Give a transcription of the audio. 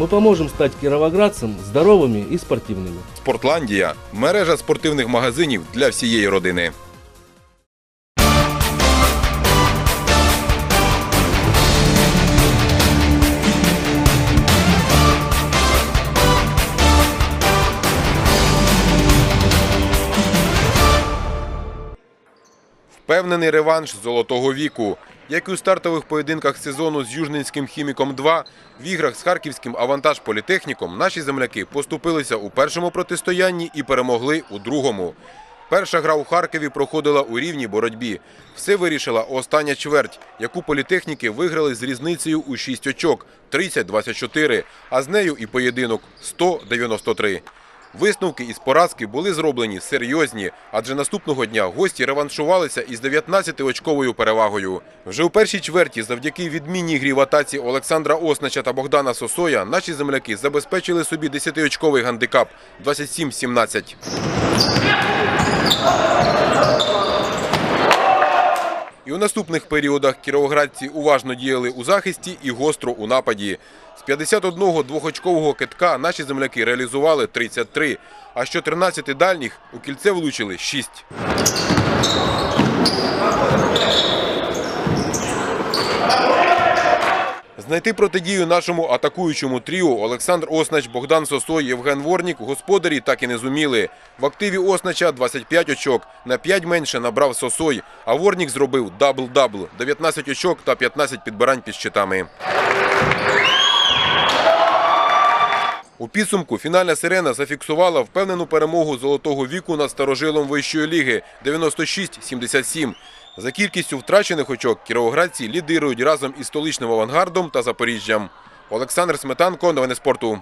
Мы поможем стать кировоградцам здоровыми и спортивными. Спортландія мережа спортивних магазинів для всієї родини. Впевнений реванш золотого віку. Як і у стартових поєдинках сезону з Южненським хіміком 2 в іграх з харківським авантаж політехніком наші земляки поступилися у першому протистоянні і перемогли у другому. Перша гра у Харкові проходила у рівній боротьбі. Все вирішила остання чверть, яку політехніки виграли з різницею у 6 очок 30-24, а з нею і поєдинок 100-93. Висновки із поразки були зроблені серйозні, адже наступного дня гості реваншувалися із 19-очковою перевагою. Вже у першій чверті, завдяки відмінній грі в атаці Олександра Оснача та Богдана Сосоя, наші земляки забезпечили собі 10-очковий гандикап 27-17. І у наступних періодах кіровоградці уважно діяли у захисті і гостро у нападі. З 51 двохочкового китка наші земляки реалізували 33, а з 14 дальніх у кільце влучили 6. Знайти протидію нашому атакуючому тріо Олександр Оснач, Богдан Сосой, Євген Ворнік господарі так і не зуміли. В активі Оснача 25 очок, на 5 менше набрав Сосой, а Ворнік зробив дабл-дабл – 19 очок та 15 підбирань під щитами. У підсумку фінальна сирена зафіксувала впевнену перемогу золотого віку над старожилом вищої ліги 96-77. За кількістю втрачених очок кіровоградці лідирують разом із столичним авангардом та Запоріжжям. Олександр Сметанко, новини спорту.